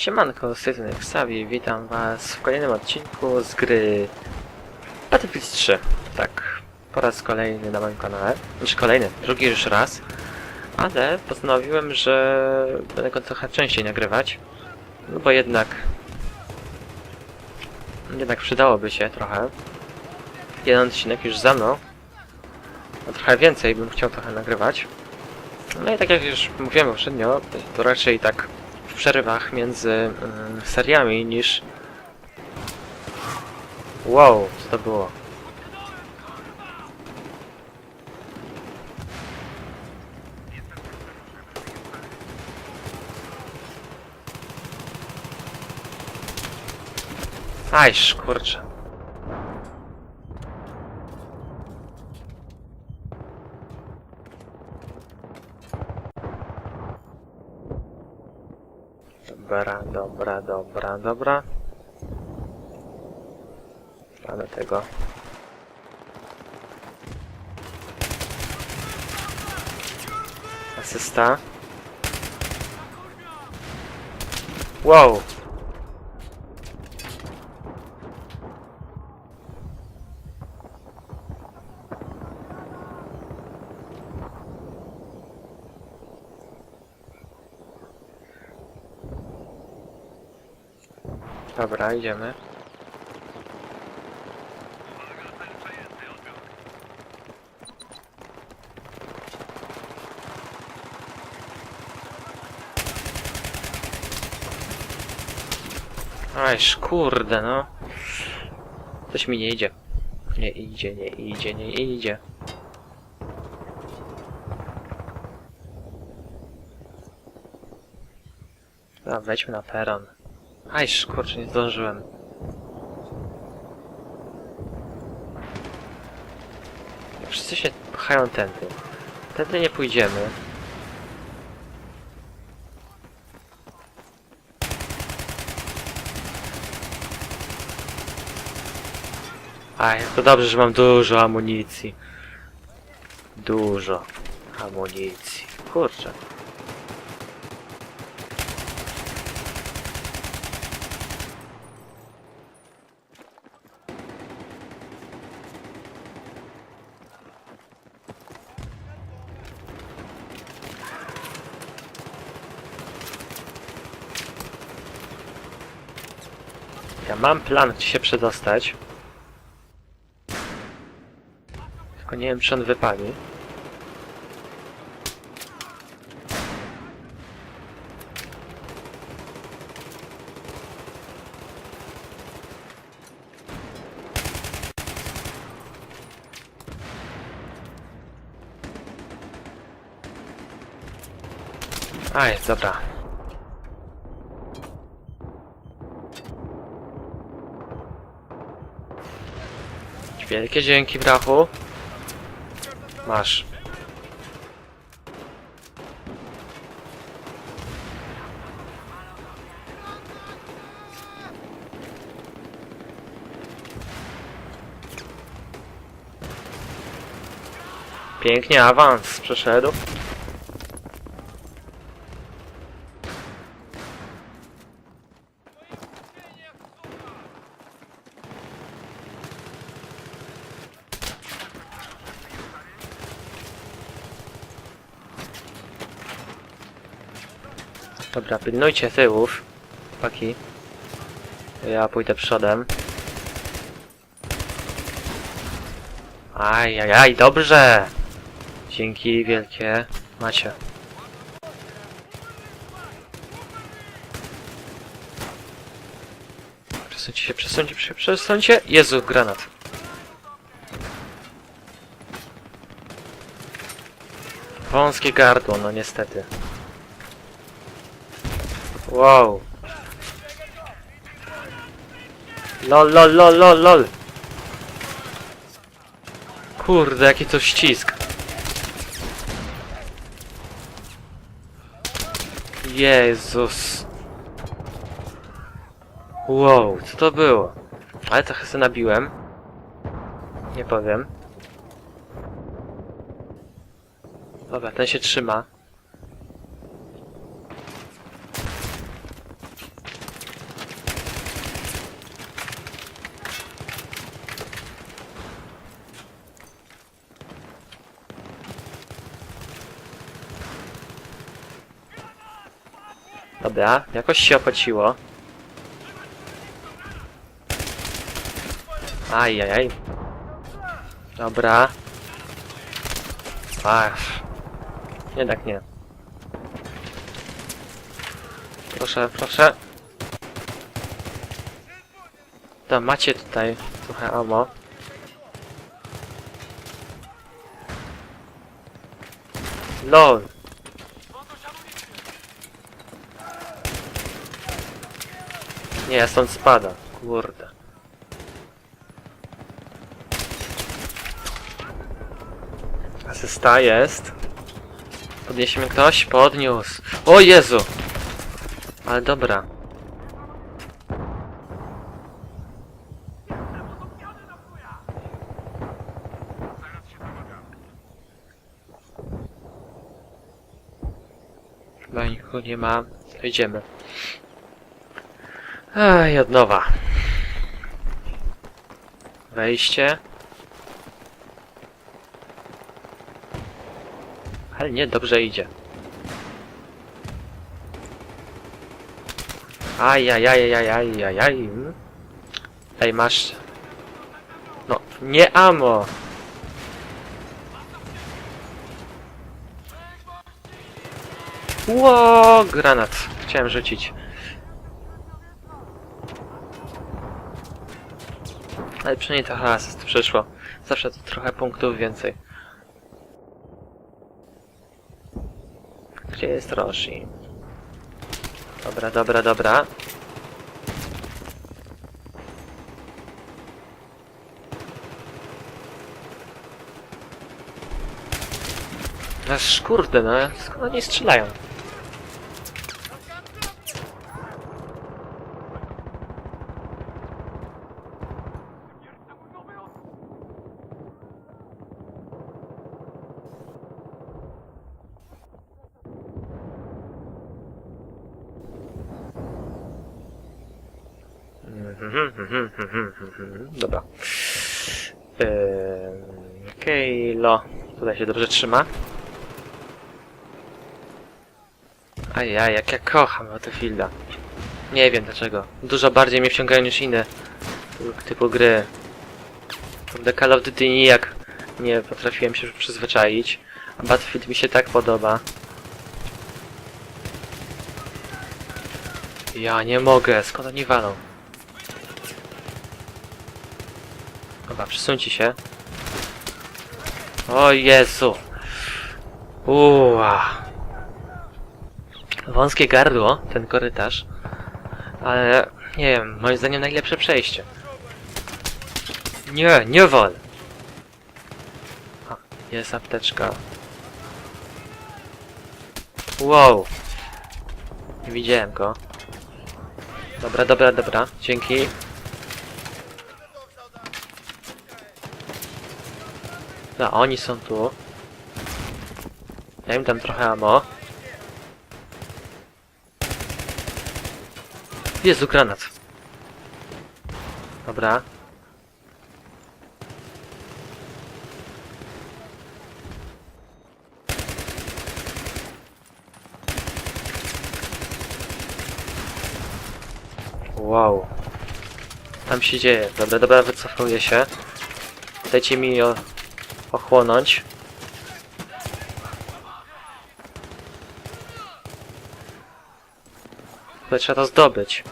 Siemanko, z tej Xavi, witam was w kolejnym odcinku z gry Battlefield 3. Tak, po raz kolejny na moim kanale. Znaczy kolejny, drugi już raz. Ale postanowiłem, że będę go trochę częściej nagrywać. No bo jednak... Jednak przydałoby się trochę. Jeden odcinek już za mną. No trochę więcej bym chciał trochę nagrywać. No i tak jak już mówiłem poprzednio, to raczej tak przerwach między mm, seriami niż... Wow, co to było? Aj, kurczę. Dobra, dobra, dobra, dobra. Mamy tego. Asysta. Wow! Dobra, idziemy. Ajż, kurde, no. Coś mi nie idzie. Nie idzie, nie idzie, nie idzie. Dobra, wejdźmy na peron. Ajż, kurczę, nie zdążyłem. Wszyscy się pchają tędy. Tędy nie pójdziemy. Aj, to dobrze, że mam dużo amunicji. Dużo amunicji. Kurczę. Mam plan, gdzie się przedostać. Tylko nie wiem, czy on wypali. Aj, dobra. Wielkie dzięki, brachu. Masz. Pięknie, awans przeszedł. Dobra, pilnujcie tyłów. Paki. Ja pójdę przodem. Aj, aj, aj, dobrze! Dzięki wielkie. Macie. Przesuńcie się, przesuńcie się, przesuńcie! Jezu, granat. Wąskie gardło, no niestety. Wow. Lol, lol, lol, lol, lol. Kurde, jaki to ścisk. Jezus. Wow, co to było? Ale trochę sobie nabiłem. Nie powiem. Dobra, ten się trzyma. Dobra, jakoś się opłaciło. Ajajaj. Dobra. Ach. Jednak nie. Proszę, proszę. To macie tutaj trochę ammo. LOL. Nie, stąd spada. Kurde. Asysta jest. Podniesie ktoś? Podniósł. O Jezu! Ale dobra. Chyba nikogo nie ma. Idziemy. Ej, od nowa. Wejście. Ale nie, dobrze idzie. Ajajajajajajajaj. Ej, masz... No, nie amo! Ło, granat. Chciałem rzucić. Ale przynajmniej trochę asyst przyszło. Zawsze to trochę punktów więcej. Gdzie jest Roshi? Dobra, dobra, dobra. Aż kurde, no skąd oni strzelają? Dobra. Eee, Kejlo. Tutaj się dobrze trzyma. Ajaj, jak ja kocham Battlefielda. Nie wiem dlaczego. Dużo bardziej mnie wciągają niż inne typu gry. Do Call of Duty nijak nie potrafiłem się przyzwyczaić. A Battlefield mi się tak podoba. Ja nie mogę, skąd oni walą? Dobra, przesuńcie się. O Jezu! Uła! Wąskie gardło, ten korytarz. Ale nie wiem, moim zdaniem najlepsze przejście. Nie, nie wol! A, jest apteczka. Wow! Nie widziałem go. Dobra, dobra, dobra. Dzięki. No, oni są tu. Ja im dam trochę ammo. Jezu, granat. Dobra. Wow. Tam się dzieje. Dobra, dobra, wycofuję się. Dajcie mi o, ochłonąć. Ale trzeba to zdobyć.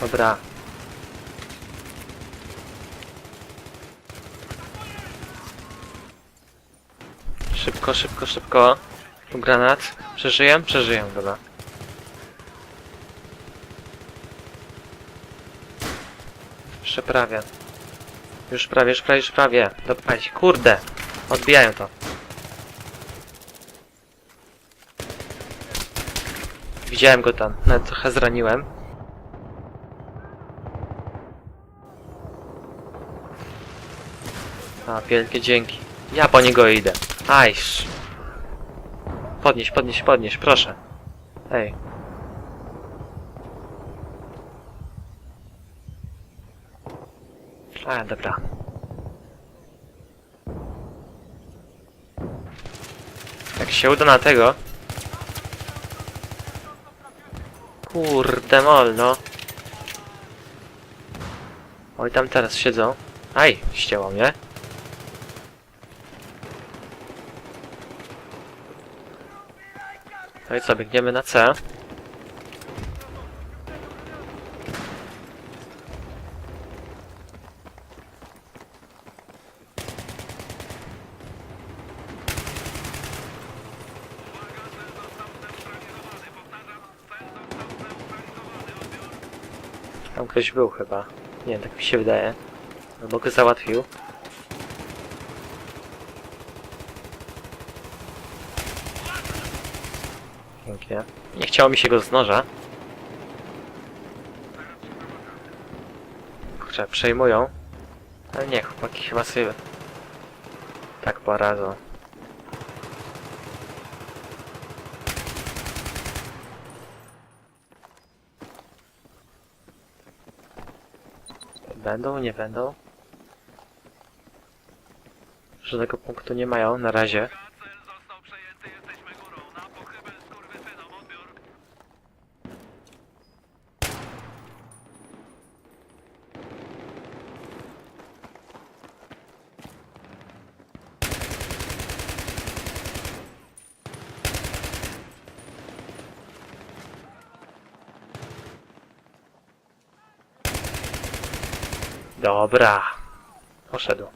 Dobra. Szybko, szybko, szybko. Tu granat. Przeżyję? Przeżyję, dobra. Jeszcze prawie. Już prawie, już prawie, już prawie. Dobra, kurde. Odbijają to. Widziałem go tam, nawet trochę zraniłem. A, wielkie dzięki. Ja po niego idę. Ajż. Podnieś, podnieś, podnieś, proszę. Ej. A, dobra. się uda na tego. Kurde molno. Oj, tam teraz siedzą. Aj, ścięło mnie. No i co, biegniemy na C. Tam ktoś był chyba. Nie tak mi się wydaje. Albo go załatwił. Pięknie. Nie chciało mi się go z noża. Kurczę, przejmują. Ale nie, chłopaki chyba sobie... Tak poradzą. Będą, nie będą? Żadnego punktu nie mają na razie. Dobra. Poszedł.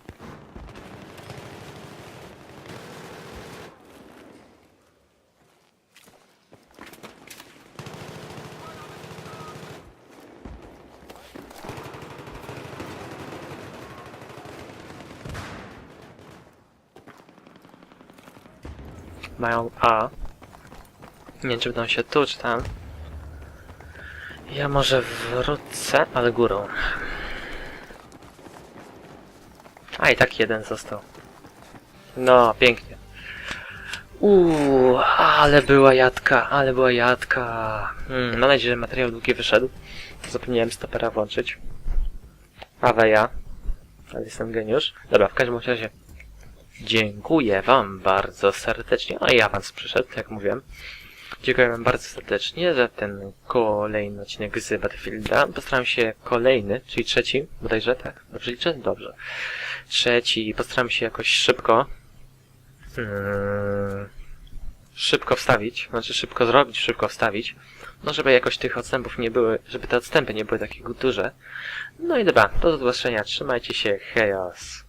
Mają A. Nie wiem, czy będą się tu, czy tam. Ja może wrócę, ale górą. I tak jeden został. No, pięknie. Uuu, ale była jadka, ale była jadka. Hmm, mam nadzieję, że materiał długi wyszedł. Zapomniałem stopera włączyć. Aweja. Ale jestem geniusz. Dobra, w każdym razie dziękuję wam bardzo serdecznie. A i awans przyszedł, jak mówiłem. Dziękuję wam bardzo serdecznie za ten kolejny odcinek z Battlefielda. Postaram się kolejny, czyli trzeci, bodajże, tak? Dobrze liczę? Dobrze. Trzeci, postaram się jakoś szybko yy, szybko wstawić, znaczy szybko zrobić, szybko wstawić. No, żeby jakoś tych odstępów nie były, żeby te odstępy nie były takie duże. No i dobra, do zobaczenia, trzymajcie się, hejos.